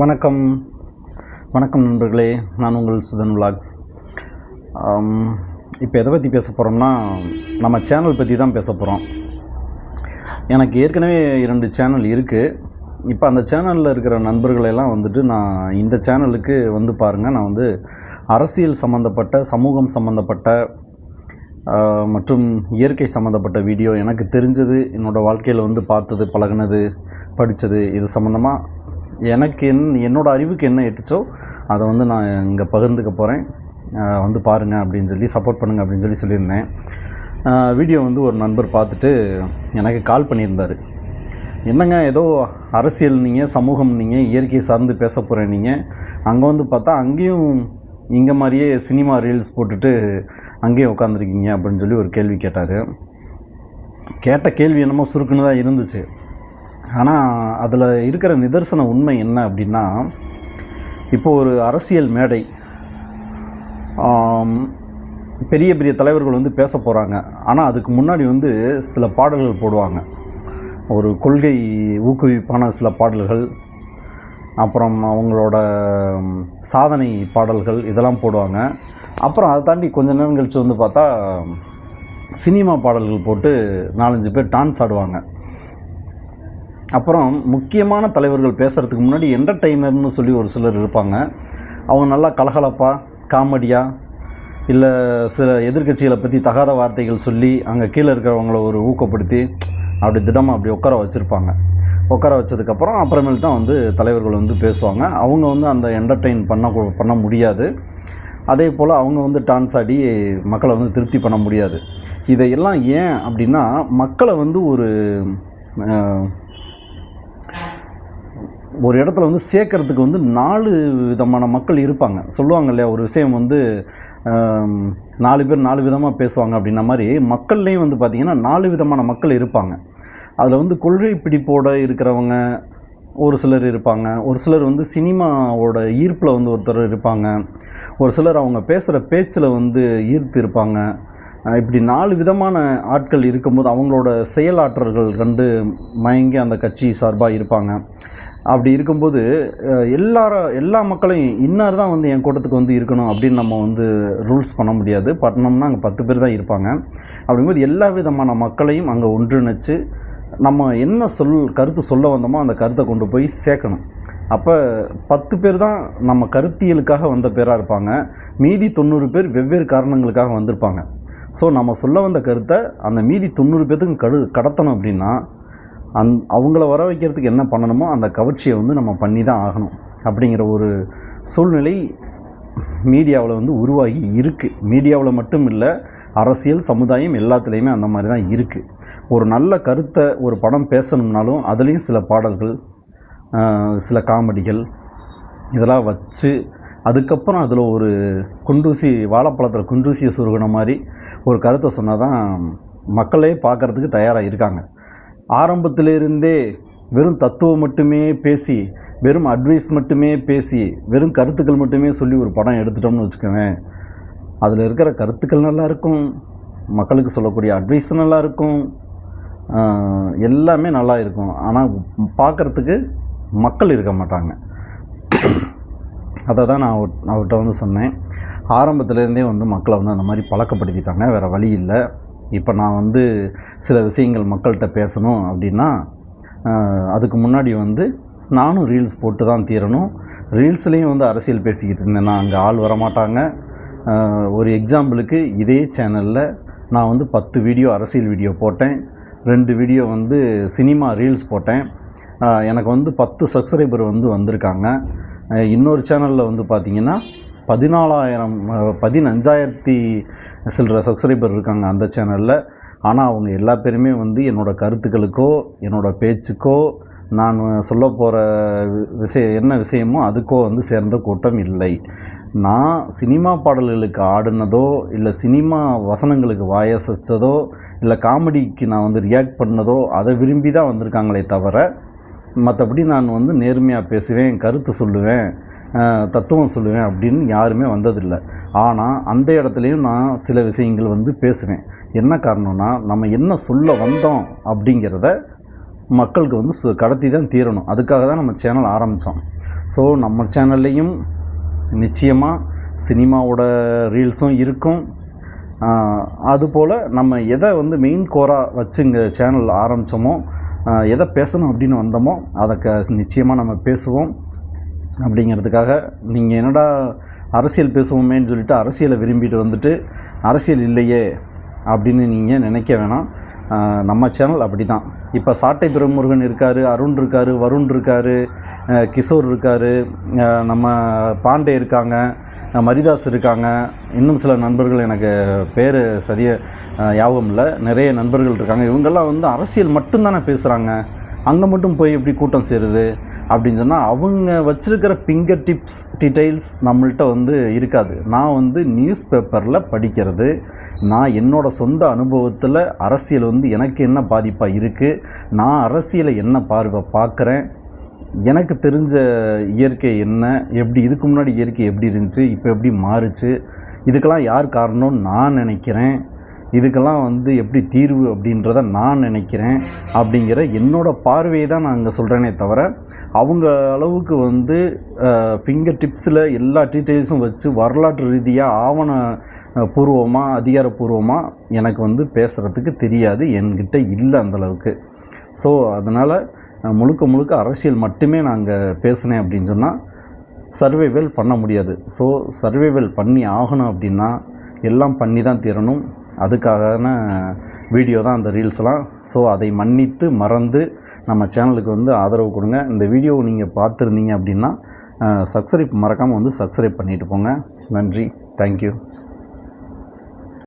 வணக்கம். வணக்கம் நண்பர்களே. நான் உங்கள் சுதன் விலாக்ஸ் இப்போ எதை பற்றி பேச போகிறோம்னா நம்ம சேனல் பற்றி தான் பேச போகிறோம் எனக்கு ஏற்கனவே இரண்டு சேனல் இருக்குது இப்போ அந்த சேனலில் இருக்கிற நண்பர்களெல்லாம் வந்துட்டு நான் இந்த சேனலுக்கு வந்து பாருங்கள் நான் வந்து அரசியல் சம்மந்தப்பட்ட சமூகம் சம்மந்தப்பட்ட மற்றும் இயற்கை சம்மந்தப்பட்ட வீடியோ எனக்கு தெரிஞ்சது. என்னோடய வாழ்க்கையில் வந்து பார்த்தது பழகுனது படித்தது இது சம்மந்தமாக எனக்கு என் என்னோடய அறிவுக்கு என்ன எட்டுச்சோ அதை வந்து நான் இங்கே பகிர்ந்துக்க போகிறேன் வந்து பாருங்கள் அப்படின்னு சொல்லி சப்போர்ட் பண்ணுங்கள் அப்படின்னு சொல்லி சொல்லியிருந்தேன். வீடியோ வந்து ஒரு நண்பர் பார்த்துட்டு எனக்கு கால் பண்ணியிருந்தார். என்னங்க ஏதோ அரசியல் நீங்கள் சமூகம் நீங்கள் இயற்கை சார்ந்து பேச போகிறேன் நீங்கள் அங்கே வந்து பார்த்தா அங்கேயும் இங்கே மாதிரியே சினிமா ரீல்ஸ் போட்டுட்டு அங்கேயும் உட்காந்துருக்கீங்க அப்படின்னு சொல்லி ஒரு கேள்வி கேட்டார். கேட்ட கேள்வி என்னமோ சுருக்குன்னு தான் இருந்துச்சு. ஆனால் அதில் இருக்கிற நிதர்சன உண்மை என்ன அப்படின்னா இப்போ ஒரு அரசியல் மேடை பெரிய பெரிய தலைவர்கள் வந்து பேச போகிறாங்க ஆனால் அதுக்கு முன்னாடி வந்து சில பாடல்கள் போடுவாங்க. ஒரு கொள்கை ஊக்குவிப்பான சில பாடல்கள் அப்புறம் அவங்களோட சாதனை பாடல்கள் இதெல்லாம் போடுவாங்க. அப்புறம் அதை தாண்டி கொஞ்ச நேரம் கழித்து வந்து பார்த்தா சினிமா பாடல்கள் போட்டு நாலஞ்சு பேர் டான்ஸ் ஆடுவாங்க. அப்புறம் முக்கியமான தலைவர்கள் பேசுகிறதுக்கு முன்னாடி என்டர்டெய்னர்னு சொல்லி ஒரு சிலர் இருப்பாங்க. அவங்க நல்லா கலகலப்பாக காமெடியாக இல்லை சில எதிர்க்கட்சிகளை பற்றி தகாத வார்த்தைகள் சொல்லி அங்கே கீழே இருக்கிறவங்கள ஒரு ஊக்கப்படுத்தி அப்படி திடமாக அப்படி உட்கார வச்சுருப்பாங்க. உட்கார வச்சதுக்கப்புறம் அப்புறமேல் தான் வந்து தலைவர்கள் வந்து பேசுவாங்க. அவங்க வந்து அந்த என்டர்டெயின் பண்ண பண்ண முடியாது. அதே போல் அவங்க வந்து டான்ஸ் ஆடி மக்களை வந்து திருப்தி பண்ண முடியாது. இதையெல்லாம் ஏன் அப்படின்னா மக்களை வந்து ஒரு ஒரு இடத்துல வந்து சேர்க்கறதுக்கு வந்து நாலு விதமான மக்கள் இருப்பாங்க. சொல்லுவாங்க இல்லையா ஒரு விஷயம் வந்து நாலு பேர் நாலு விதமாக பேசுவாங்க அப்படின்ன மாதிரி மக்கள்லேயும் வந்து பார்த்திங்கன்னா நாலு விதமான மக்கள் இருப்பாங்க. அதில் வந்து கொள்கை பிடிப்போடு இருக்கிறவங்க ஒரு சிலர் இருப்பாங்க. ஒரு சிலர் வந்து சினிமாவோட ஈர்ப்பில் வந்து ஒருத்தர் இருப்பாங்க. ஒரு சிலர் அவங்க பேசுகிற பேச்சில் வந்து ஈர்த்து இருப்பாங்க இப்படி நாலு விதமான ஆட்கள் இருக்கும்போது அவங்களோட செயலாற்றல்கள் கண்டு மயங்கி அந்த கட்சி சார்பாக இருப்பாங்க. அப்படி இருக்கும்போது எல்லார எல்லா மக்களையும் இன்னார் தான் வந்து என் கூட்டத்துக்கு வந்து இருக்கணும் அப்படின்னு நம்ம வந்து ரூல்ஸ் பண்ண முடியாது. பட்டணம்னா அங்கே பத்து பேர் தான் இருப்பாங்க. அப்படிங்கும்போது எல்லா விதமான மக்களையும் அங்கே ஒன்றிணைச்சு நம்ம என்ன சொல் கருத்து சொல்ல வந்தோமோ அந்த கருத்தை கொண்டு போய் சேர்க்கணும். அப்போ பத்து பேர் தான் நம்ம கருத்தியலுக்காக வந்த பேராக இருப்பாங்க. மீதி தொண்ணூறு பேர் வெவ்வேறு காரணங்களுக்காக வந்திருப்பாங்க. ஸோ நம்ம சொல்ல வந்த கருத்தை அந்த மீதி தொண்ணூறு பேர்த்துக்கு கடு கடத்தணும் அப்படின்னா அந் அவங்கள வர வைக்கிறதுக்கு என்ன பண்ணணுமோ அந்த கவர்ச்சியை வந்து நம்ம பண்ணி தான் ஆகணும் அப்படிங்கிற ஒரு சூழ்நிலை மீடியாவில் வந்து உருவாகி இருக்குது மீடியாவில் மட்டும் இல்லை அரசியல் சமுதாயம் எல்லாத்துலேயுமே அந்த மாதிரி தான் இருக்குது ஒரு நல்ல கருத்தை ஒரு படம் பேசணும்னாலும் அதுலேயும் சில பாடல்கள் சில காமெடிகள் இதெல்லாம் வச்சு அதுக்கப்புறம் அதில் ஒரு குண்டூசி வாழைப்பழத்தில் குண்டூசியை சுருகின மாதிரி ஒரு கருத்தை சொன்னால் தான் மக்களே பார்க்குறதுக்கு தயாராக இருக்காங்க ஆரம்பத்திலிருந்தே வெறும் தத்துவம் மட்டுமே பேசி வெறும் அட்வைஸ் மட்டுமே பேசி வெறும் கருத்துக்கள் மட்டுமே சொல்லி ஒரு படம் எடுத்துட்டோம்னு வச்சுக்கோவேன் அதில் இருக்கிற கருத்துக்கள் நல்லாயிருக்கும் மக்களுக்கு சொல்லக்கூடிய அட்வைஸ் நல்லாயிருக்கும் எல்லாமே நல்லா இருக்கும் ஆனால் பார்க்குறதுக்கு மக்கள் இருக்க மாட்டாங்க. அதை தான் நான் அவர்கிட்ட வந்து சொன்னேன். ஆரம்பத்துலேருந்தே வந்து மக்களை வந்து அந்த மாதிரி பழக்கப்படுத்திட்டாங்க வேறு வழி இல்லை. இப்போ நான் வந்து சில விஷயங்கள் மக்கள்கிட்ட பேசணும் அப்படின்னா அதுக்கு முன்னாடி வந்து நானும் ரீல்ஸ் போட்டு தான் தீரணும். ரீல்ஸ்லேயும் வந்து அரசியல் பேசிக்கிட்டு இருந்தேன். நான் அங்கே ஆள் வரமாட்டாங்க. ஒரு எக்ஸாம்பிளுக்கு இதே சேனலில் நான் வந்து பத்து வீடியோ அரசியல் வீடியோ போட்டேன். ரெண்டு வீடியோ வந்து சினிமா ரீல்ஸ் போட்டேன். எனக்கு வந்து பத்து சப்ஸ்கிரைபர் வந்து வந்திருக்காங்க. இன்னொரு சேனலில் வந்து பார்த்திங்கன்னா பதினாலாயிரம் பதினஞ்சாயிரத்தி சில்லற சப்ஸ்கிரைபர் இருக்காங்க அந்த சேனலில் ஆனால் அவங்க எல்லா பேருமே வந்து என்னோடய கருத்துக்களுக்கோ என்னோடய பேச்சுக்கோ நான் சொல்ல போகிற விஷயம் என்ன விஷயமோ அதுக்கோ வந்து சேர்ந்த கூட்டம் இல்லை. நான் சினிமா பாடல்களுக்கு ஆடினதோ இல்லை சினிமா வசனங்களுக்கு வாயசைச்சதோ இல்லை காமெடிக்கு நான் வந்து ரியாக்ட் பண்ணதோ அதை விரும்பி தான் வந்திருக்காங்களே தவிர மற்றபடி நான் வந்து நேர்மையாக பேசுவேன் கருத்து சொல்லுவேன் தத்துவம் சொல்லுவேன் அப்படின்னு யாருமே வந்ததில்லை. ஆனால் அந்த இடத்துலையும் நான் சில விஷயங்கள் வந்து பேசுவேன். என்ன காரணம்னா நம்ம என்ன சொல்ல வந்தோம் அப்படிங்கிறத மக்களுக்கு வந்து சு- கடத்தி தான் தீரணும். அதுக்காக தான் நம்ம சேனல் ஆரம்பித்தோம் ஸோ நம்ம சேனல்லையும் நிச்சயமாக சினிமாவோட ரீல்ஸும் இருக்கும். அதுபோல் நம்ம எதை வந்து மெயின் கோராக வச்சு இங்கே சேனல் ஆரம்பித்தோமோ எதை பேசணும் அப்படின்னு வந்தோமோ அதை க நிச்சயமாக நம்ம பேசுவோம். அப்படிங்கிறதுக்காக நீங்கள் என்னடா அரசியல் பேசுவோமேன்னு சொல்லிட்டு அரசியலை விரும்பிட்டு வந்துட்டு அரசியல் இல்லையே அப்படின்னு நீங்கள் நினைக்க வேணாம். நம்ம சேனல் அப்படி தான் இப்போ சாட்டை துரைமுருகன் இருக்கார் அருண் இருக்கார் வருண் இருக்கார் கிஷோர் இருக்கார் நம்ம பாண்டே இருக்காங்க மரிதாஸ் இருக்காங்க. இன்னும் சில நண்பர்கள் எனக்கு பேர் சரியாக ஞாபகம் இல்லை. நிறைய நண்பர்கள் இருக்காங்க. இவங்கெல்லாம் வந்து அரசியல் மட்டும்தானே பேசுகிறாங்க அங்கே மட்டும் போய் எப்படி கூட்டம் சேருது? அப்படின்னு சொன்னால் அவங்க வச்சுருக்கிற பிங்கர் டிப்ஸ் டீட்டெயில்ஸ் நம்மள்கிட்ட வந்து இருக்காது. நான் வந்து நியூஸ் பேப்பரில் படிக்கிறது. நான் என்னோட சொந்த அனுபவத்தில் அரசியல் வந்து எனக்கு என்ன பாதிப்பாக இருக்குது நான் அரசியலை என்ன பார்வை பார்க்குறேன்? எனக்கு தெரிஞ்ச இயற்கை என்ன? எப்படி இதுக்கு முன்னாடி இயற்கை எப்படி இருந்துச்சு? இப்போ எப்படி மாறுச்சு? இதுக்கெல்லாம் யார் காரணம்னு நான் நினைக்கிறேன். இதுக்கெல்லாம் வந்து எப்படி தீர்வு அப்படின்றத நான் நினைக்கிறேன் அப்படிங்கிற என்னோட பார்வையை தான் நான் அங்கே சொல்கிறேனே தவிர அவங்க அளவுக்கு வந்து ஃபிங்கர் டிப்ஸில் எல்லா டீட்டெயில்ஸும் வச்சு வரலாற்று ரீதியாக ஆவண பூர்வமாக அதிகாரப்பூர்வமாக எனக்கு வந்து பேசுகிறதுக்கு தெரியாது என்கிட்ட இல்லை அந்தளவுக்கு ஸோ அதனால் முழுக்க முழுக்க அரசியல் மட்டுமே நாங்கள் பேசினேன் அப்படின்னு சொன்னால் சர்வைவல் பண்ண முடியாது. ஸோ சர்வைவல் பண்ணி ஆகணும் அப்படின்னா எல்லாம் பண்ணி தான் தீரணும். அதுக்கான வீடியோ தான் அந்த ரீல்ஸ்லாம் ஸோ அதை மன்னித்து மறந்து நம்ம சேனலுக்கு வந்து ஆதரவு கொடுங்க. இந்த வீடியோவை நீங்கள் பார்த்துருந்தீங்க அப்படின்னா சப்ஸ்கிரைப் மறக்காமல் வந்து சப்ஸ்கிரைப் பண்ணிட்டு போங்க. நன்றி. தேங்க்யூ